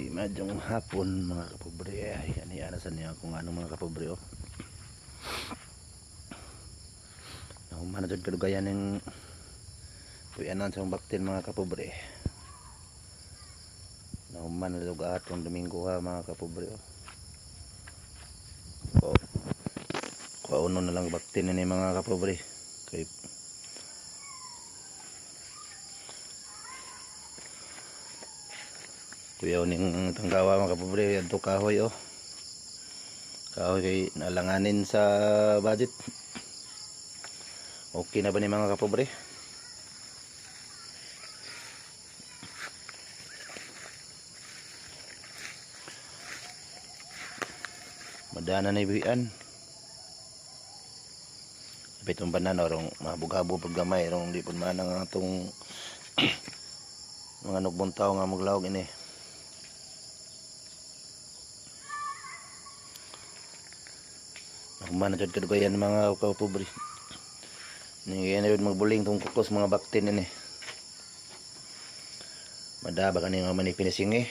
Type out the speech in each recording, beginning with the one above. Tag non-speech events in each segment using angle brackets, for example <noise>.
ay madyong hapon mga kapobre. Ay anianasan niya kung ano mga kapobre oh. Nahuman na dyan kadugayan ng kuyanan sa baktin mga kapobre. Nahuman na dyan atong domingo ha mga kapobre oh. Kauno na lang baktin ni mga kapobre. Kay kuyaw ning tanggawa mga kapobre adto kahoy oh. Kahoy kay nalanganin sa budget. Okay na ba ni mga kapobre? Madana na ibian Pitong banan orong mabugabo pag gamay orong di pud man ang atong <coughs> mga nugbong tao nga maglawag ini Human dyan kadugayan mga kapobre. Ngayon na yun magbuling tong kukos mga baktin ini. Madaba ka nga manipinising eh.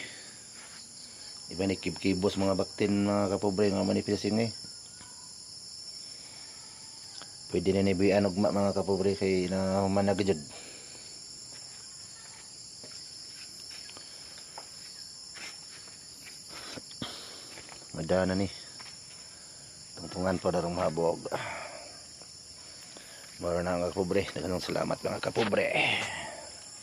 Iba ni kibkibos mga baktin mga kapobre nga manipinising eh. Pwede na nibian og mga kapobre kay na human na. Madana ni. Tungtungan pa darong mahabog. Maro na mga kapobre. Daganong salamat mga kapobre.